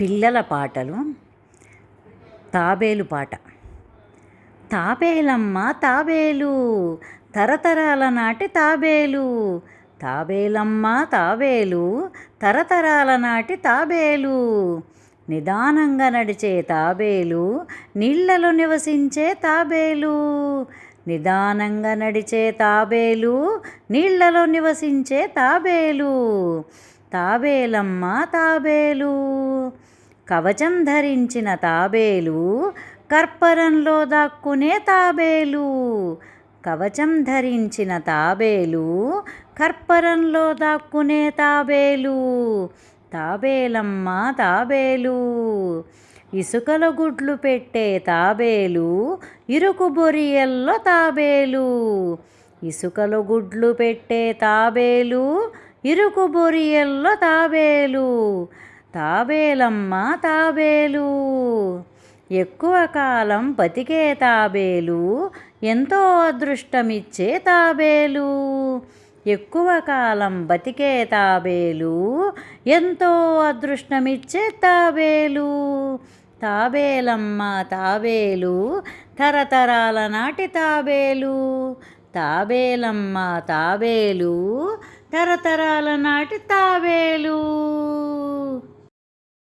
పిల్లల పాటలు తాబేలు పాట. తాబేలమ్మ తాబేలు తరతరాల నాటి తాబేలు. తాబేలమ్మ తాబేలు తరతరాల నాటి తాబేలు. నిదానంగా నడిచే తాబేలు నీళ్ళలో నివసించే తాబేలు. నిదానంగా నడిచే తాబేలు నీళ్ళలో నివసించే తాబేలు. తాబేలమ్మ తాబేలు. కవచం ధరించిన తాబేలు కర్పరంలో దాక్కునే తాబేలు. కవచం ధరించిన తాబేలు కర్పరంలో దాక్కునే తాబేలు. తాబేలమ్మ తాబేలు ఇసుకల గుడ్లు పెట్టే తాబేలు ఇరుకు బొరియల్లో తాబేలు. ఇసుకల గుడ్లు పెట్టే తాబేలు ఇరుకు బొరియల్లో తాబేలు తాబేలమ్మ తాబేలు. ఎక్కువ కాలం బతికే తాబేలు ఎంతో అదృష్టమిచ్చే తాబేలు. ఎక్కువ కాలం బతికే తాబేలు ఎంతో అదృష్టమిచ్చే తాబేలు. తాబేలమ్మ తాబేలు తరతరాల నాటి తాబేలు. తాబేలమ్మ తాబేలు తరతరాల నాటి తాబేలు.